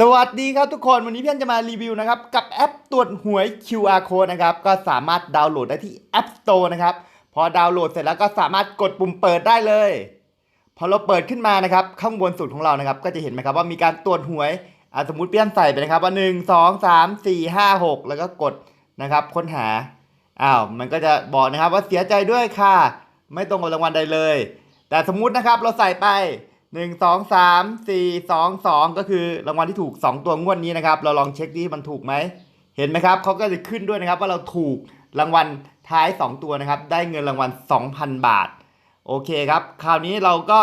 สวัสดีครับทุกคนวันนี้พี่อันจะมารีวิวนะครับ กับแอปตรวจหวย QR code นะครับ ก็สามารถดาวน์โหลดได้ที่ App Store นะครับ พอดาวน์โหลดเสร็จแล้วก็สามารถกดปุ่มเปิดได้เลย พอเราเปิดขึ้นมานะครับ ข้างบนสุดของเรานะครับ ก็จะเห็นไหมครับว่ามีการตรวจหวยสมมติพี่อันใส่ไปนะครับว่า 1 2 3 4 5 6 แล้วก็กดนะครับ ค้นหาอ้าวมันก็จะบอกนะครับว่าเสียใจด้วยค่ะ ไม่ตรงกับรางวัลใดเลย แต่สมมุตินะครับเราใส่ไป 1 2 3 4 2 2ก็คือรางวัลที่ถูก 2 ตัวงวดนี้นะครับ เราลองเช็คดิมันถูกไหม เห็นไหมครับเขาก็จะขึ้นด้วยนะครับ ว่าเราถูกรางวัลท้าย 2 ตัวนะครับ ได้เงินรางวัล 2,000 บาท โอเคครับ คราวนี้เราก็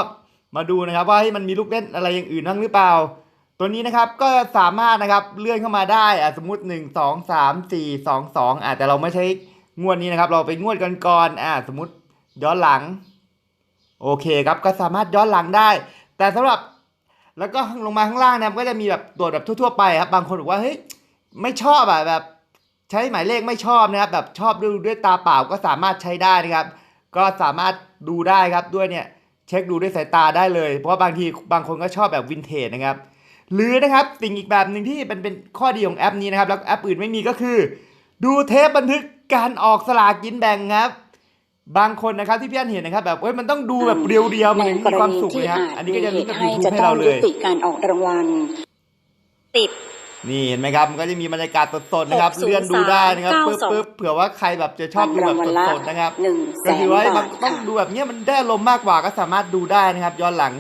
มาดูนะครับว่าให้มันมีลูกเล่นอะไรอย่างอื่นบ้างหรือเปล่า ตัวนี้นะครับก็สามารถนะครับเลื่อนเข้ามาได้อะสมมติ 1 2 3 4 2 2อะแต่เราไม่ใช้งวดนี้นะครับ เราไปงวดกันก่อนอะสมมติย้อนหลัง โอเคครับก็สามารถย้อนหลังได้ แต่สำหรับแล้วก็ลงมาข้างล่างนะครับก็จะมีแบบตรวจแบบทั่ว ๆ ไปครับบางคนบอกว่าเฮ้ยไม่ชอบอะแบบ ใช้หมายเลขไม่ชอบนะครับ แบบชอบดูด้วยตาเปล่าก็สามารถใช้ได้นะครับ ก็สามารถดูได้ครับด้วยเนี่ยเช็คดูด้วยสายตาได้เลย เพราะว่าบางทีบางคนก็ชอบแบบวินเทจนะครับ หรือนะครับสิ่งอีกแบบหนึ่งที่เป็นเป็นข้อดีของแอปนี้นะครับ แล้วแอปอื่นไม่มีก็คือ ดูเทปบันทึกการออกสลากกินแบ่งครับ บางคนนะครับที่พี่อันเห็นนะครับแบบเอ้ยมันต้องดูแบบเรียวๆมันถึงมีความสุขเลยครับอันนี้ก็จะลิงก์กับยูทูบให้เราเลยติการออกรางวัลติดนี่เห็นไหมครับมันก็จะมีบรรยากาศสดๆนะครับหกศูนย์เลื่อนดูได้นะครับสามปึ๊บเก้าสองปึ๊บเผื่อว่าใครแบบจะชอบดูแบบสดๆนะครับหนึ่งแสก็นคือว่าบามันทต้องค่ะดูแบบเนี้ยมันได้ลมณ์มากกว่าก็สามารถดูได้นะครับย้อนหลัง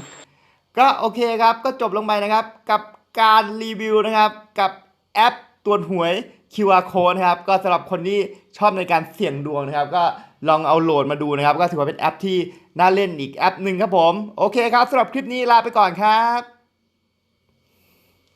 ก็โอเคครับก็จบลงไปนะครับกับการรีวิวนะครับกับแอปตรวจหวย QR code นะครับก็สำหรับคนที่ชอบในการเสี่ยงดวงนะครับ ก็ ลองเอาโหลดมาดูนะครับ ก็ถือว่าเป็นแอปที่น่าเล่นอีกแอปหนึ่งครับผม โอเคครับสำหรับคลิปนี้ลาไปก่อนครับ